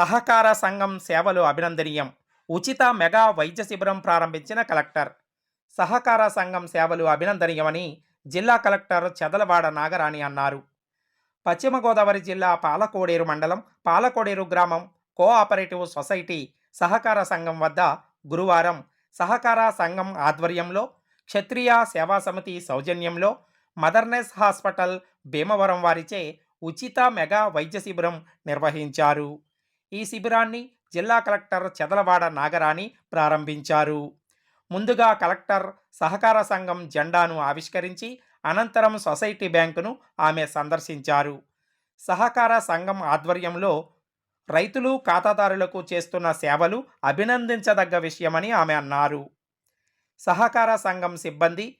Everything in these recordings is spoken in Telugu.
సహకార సంఘం సేవలు అభినందనీయం. ఉచిత మెగా వైద్య శిబిరం ప్రారంభించిన కలెక్టర్. సహకార సంఘం సేవలు అభినందనీయమని జిల్లా కలెక్టర్ చెదలవాడ నాగరాణి అన్నారు. పశ్చిమ గోదావరి జిల్లా పాలకోడేరు మండలం పాలకోడేరు గ్రామం కోఆపరేటివ్ సొసైటీ సహకార సంఘం వద్ద గురువారం సహకార సంఘం ఆధ్వర్యంలో క్షత్రియ సేవా సమితి సౌజన్యంలో మదర్నెస్ హాస్పిటల్ భీమవరం వారిచే ఉచిత మెగా వైద్య శిబిరం నిర్వహించారు. ఈ శిబిరాన్ని జిల్లా కలెక్టర్ చెదలవాడ నాగరాణి ప్రారంభించారు. ముందుగా కలెక్టర్ సహకార సంఘం జెండాను ఆవిష్కరించి అనంతరం సొసైటీ బ్యాంకును ఆమె సందర్శించారు. సహకార సంఘం ఆధ్వర్యంలో రైతులు ఖాతాదారులకు చేస్తున్న సేవలు అభినందించదగ్గ విషయమని ఆమె అన్నారు. సహకార సంఘం సిబ్బంది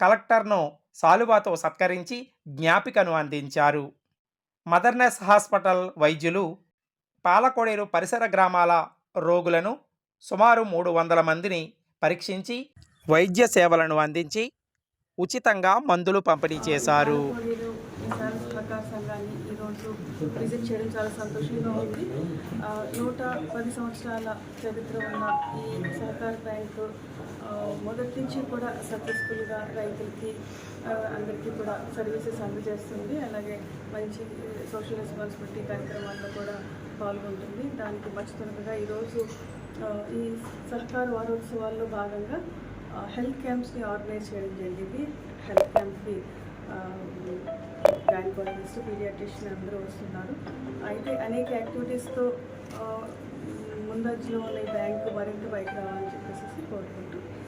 కలెక్టర్ను సాలువాతో సత్కరించి జ్ఞాపికను అందించారు. మదర్నెస్ హాస్పిటల్ వైద్యులు పాలకొడేరు పరిసర గ్రామాల రోగులను సుమారు మూడు వందల మందిని పరీక్షించి వైద్య సేవలను అందించి ఉచితంగా మందులు పంపిణీ చేశారు. విజిట్ చేయడం చాలా సంతోషంగా ఉంది నూట పది సంవత్సరాల చరిత్ర ఉన్న ఈ సహకార బ్యాంకు మొదటి నుంచి కూడా సక్సెస్ఫుల్గా రైతులకి అందరికీ కూడా సర్వీసెస్ అందజేస్తుంది. అలాగే మంచి సోషల్ రెస్పాన్సిబిలిటీ కార్యక్రమాల్లో కూడా పాల్గొంటుంది. దానికి మచ్చుతున్నగా ఈరోజు ఈ సహకార వారోత్సవాల్లో భాగంగా హెల్త్ క్యాంప్స్ని ఆర్గనైజ్ చేయడం జరిగింది. హెల్త్ క్యాంప్కి గైనకాలజిస్ట్ పీడియాట్రిషియన్ అందరూ వస్తున్నారు. అయితే అనేక యాక్టివిటీస్తో ముందంజలో ఉన్న ఈ బ్యాంకు మరింత బయట రావాలని చెప్పేసి కోరుకుంటున్నాను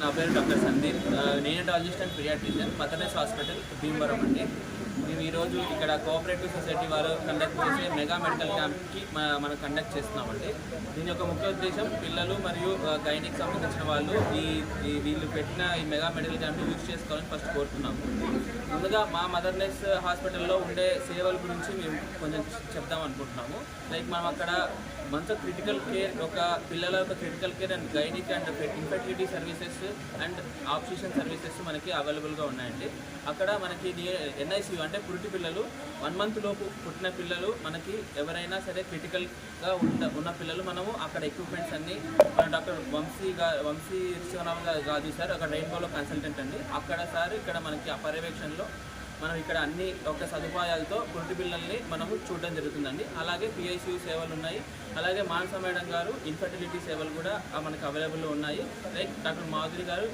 నా పేరు doctor Sandeep. Neonatologist and paediatrician Motherness hospital Bhimavaram అండి. మేము ఈరోజు ఇక్కడ కోఆపరేటివ్ సొసైటీ వారు కండక్ట్ చేసే మెగా మెడికల్ క్యాంప్కి మనం కండక్ట్ చేస్తున్నామండి. దీని యొక్క ముఖ్య ఉద్దేశం పిల్లలు మరియు గైనిక్ సంబంధించిన వాళ్ళు ఈ వీళ్ళు పెట్టిన ఈ మెగా మెడికల్ క్యాంప్ని యూజ్ చేసుకోవాలని ఫస్ట్ కోరుతున్నాము. ముందుగా మా మదర్నెస్ హాస్పిటల్లో ఉండే సేవల గురించి మేము కొంచెం చెప్దాం అనుకుంటున్నాము. లైక్ మనం అక్కడ మంచి క్రిటికల్ కేర్ ఒక పిల్లల యొక్క critical care and gynaec and infertility services and oxygen services మనకి అవైలబుల్గా ఉన్నాయండి. అక్కడ మనకి ఎన్ఐసియు అంటే పురిటి పిల్లలు వన్ మంత్ లోపు పుట్టిన పిల్లలు మనకి ఎవరైనా సరే క్రిటికల్గా ఉన్న ఉన్న పిల్లలు మనము అక్కడ ఎక్విప్మెంట్స్ అన్నీ మన డాక్టర్ వంశీ గా వంశీ శివరామ్ కాదు సార్ అక్కడ రెయిన్బోలో కన్సల్టెంట్ అండి. అక్కడ సార్ ఇక్కడ మనకి ఆ పర్యవేక్షణలో మనం ఇక్కడ అన్ని ఒక సదుపాయాలతో పురిటి పిల్లల్ని మనము చూడడం జరుగుతుందండి. అలాగే పిఐసియు సేవలు ఉన్నాయి. అలాగే మానస మేడం గారు ఇన్ఫర్టిలిటీ సేవలు కూడా మనకు మనకి అవైలబుల్లో ఉన్నాయి. లైక్ డాక్టర్ మాధురి గారు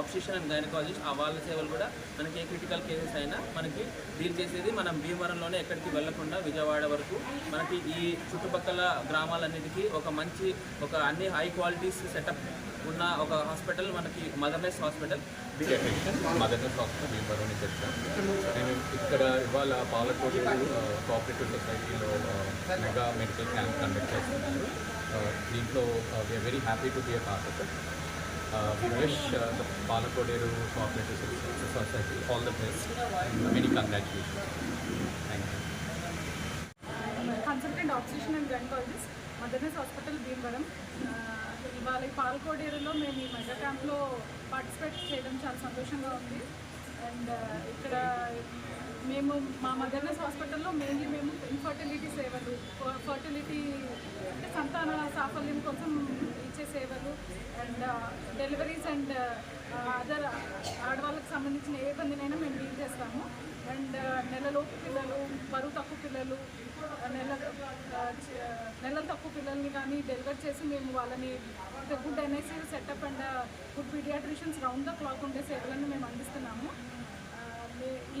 ఆప్షిషన్ అండ్ గైనకాలజిస్ట్ ఆ వాళ్ళ సేవలు కూడా మనకి ఏ క్రిటికల్ కేసెస్ అయినా మనకి డీల్ చేసేది మనం భీమవరంలోనే ఎక్కడికి వెళ్ళకుండా విజయవాడ వరకు. మనకి ఈ చుట్టుపక్కల గ్రామాలన్నిటికీ ఒక మంచి ఒక అన్ని హై క్వాలిటీస్ సెటప్ ఉన్న ఒక హాస్పిటల్ మనకి Motherness hospital. Motherness hospital Bhimavaram ఇక్కడ ఇవాళ పాలకోడు కోఆపరేటివ్ సొసైటీలో మెగా మెడికల్ క్యాంప్ కండక్ట్ చేస్తున్నారు. దీంట్లో we're very happy to be a part of it we wish the Palakoderu cooperative society all the best many congratulations thank you consultant oxygen and gynaecologist Motherness hospital Bhimavaram ఇవాళ ఈ పాలకోడేరులో మేము ఈ మెగా క్యాంప్లో పార్టిసిపేట్ చేయడం చాలా సంతోషంగా ఉంది. అండ్ ఇక్కడ మేము మా మదర్నెస్ హాస్పిటల్లో మెయిన్లీ మేము ఇన్ఫర్టిలిటీ సేవలు ఫర్టిలిటీ అంటే సంతాన సాఫల్యం కోసం ఇచ్చే సేవలు అండ్ డెలివరీస్ అండ్ అదర్ ఆడవాళ్ళకి సంబంధించిన ఏ ఇబ్బందినైనా మేము డీల్ చేస్తాము. అండ్ నెలలోపు పిల్లలు బరువు తక్కువ పిల్లలు నెల నెలలు తక్కువ పిల్లల్ని కానీ డెలివర్ చేసి మేము వాళ్ళని good NIC setup and good paediatricians round the clock ఉండే సేవలను మేము అందిస్తున్నాము.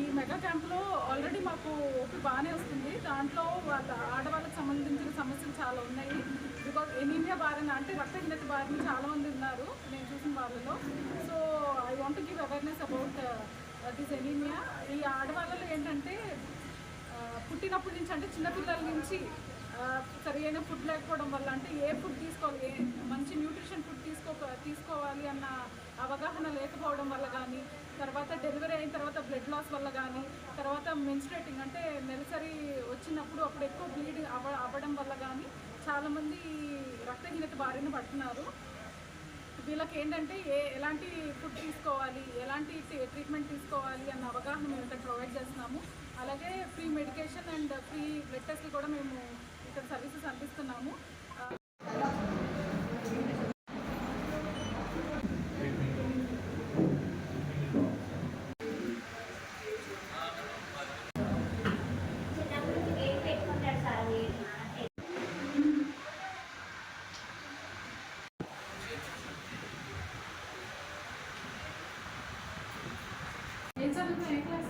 ఈ మెగా క్యాంప్లో ఆల్రెడీ మాకు ఓపి బాగానే వస్తుంది. దాంట్లో వాళ్ళ ఆడవాళ్ళకి సంబంధించిన సమస్యలు చాలా ఉన్నాయి. బికాజ్ ఎనీమియా బారిన అంటే రక్తహీనత బారిన చాలామంది ఉన్నారు. నేను చూసిన వాళ్ళలో. So I want give awareness about this anaemia ఈ ఆడవాళ్ళలో ఏంటంటే పుట్టినప్పటి నుంచి అంటే చిన్నపిల్లల నుంచి సరైన ఫుడ్ లేకపోవడం వల్ల అంటే ఏ ఫుడ్ తీసుకోవాలి ఏ మంచి న్యూట్రిషన్ ఫుడ్ తీసుకో తీసుకోవాలి అన్న అవగాహన లేకపోవడం వల్ల కానీ తర్వాత డెలివరీ అయిన తర్వాత బ్లడ్ లాస్ వల్ల కానీ తర్వాత మెన్స్ట్రేటింగ్ అంటే నెలసరి వచ్చినప్పుడు అప్పుడు ఎక్కువ బ్లీడ్ అవ అవ్వడం వల్ల కానీ చాలామంది రక్తహీనత బారిన పడుతున్నారు. వీళ్ళకి ఏంటంటే ఏ ఎలాంటి ఫుడ్ తీసుకోవాలి ఎలాంటి ట్రీట్మెంట్ తీసుకోవాలి అన్న అవగాహన మేము ఇక్కడ ప్రొవైడ్ చేస్తున్నాము. అలాగే free medication and free blood టెస్ట్లు కూడా మేము ఇక్కడ సర్వీసెస్ అందిస్తున్నాము. ఏం చదువుతున్నా ఏ క్లాస్